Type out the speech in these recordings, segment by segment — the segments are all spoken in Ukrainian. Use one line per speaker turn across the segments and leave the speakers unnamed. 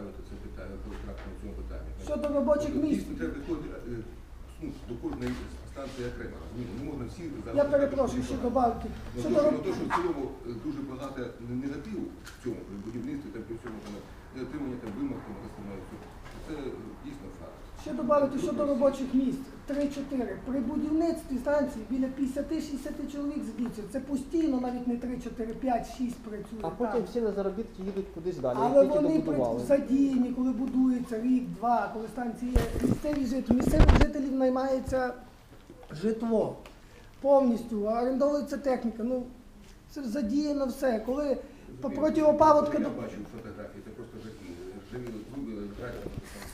ставити це питання на цьому питанні.
Щодо робочих
Тобто,
місць.
Дійсно, треба підходити е, ну, до кожної станції окремо. розумієте? Не можна всі зараз.
Я перепрошую, ще добавки.
Ну,
Щодо
то, що,
роб-
ну, то, що в цілому е, дуже багато негативу в цьому при будівництві, там при всьому там, недотримання там вимог там, це факт.
Ще додати щодо робочих місць. 3-4. При будівництві станції біля 50-60 чоловік збільшується. Це постійно, навіть не 3, 4, 5, 6 працює.
А потім всі на заробітки їдуть кудись далі,
Але вони
добудували.
задіяні, коли будується рік, два, коли станції є. Місцеві жителі, місцевих жителів наймається житло повністю, орендовується техніка. Ну, це задіяно все. Коли по- проти опаводка
Я бачу фотографії, це просто жахи.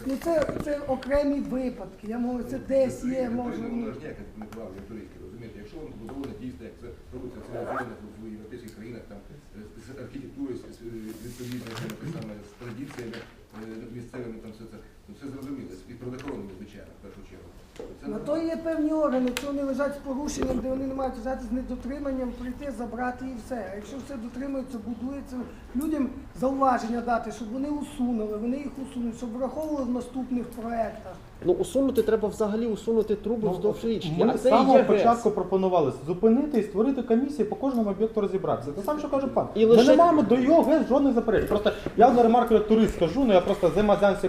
Ну це, це окремі випадки. Я можу, це десь є, може.
Воно ж ніяк не впливає як туристів, розумієте? Якщо воно побудовано дійсно, як це робиться цивілізовано в європейських країнах, там е, з архітектурою, там, те саме, з традиціями е, місцевими, там все це, ну, все зрозуміло, і природоохоронними, звичайно, в першу чергу.
На то є певні органи, якщо вони лежать з порушенням, де вони не мають взяти з недотриманням, прийти, забрати і все. А якщо все дотримується, будується, людям зауваження дати, щоб вони усунули, вони їх усунуть, щоб враховували в наступних проєктах.
Ну усунути треба взагалі усунути труби вздовж річки.
Ми
а
з
це
самого
є
початку пропонували зупинити і створити комісію по кожному об'єкту розібратися. Це сам, що каже пан.
І
Ми
лише-
не маємо до його ГЕС жодних заперечень. Просто я за ремарку як турист скажу, ну я просто займаюся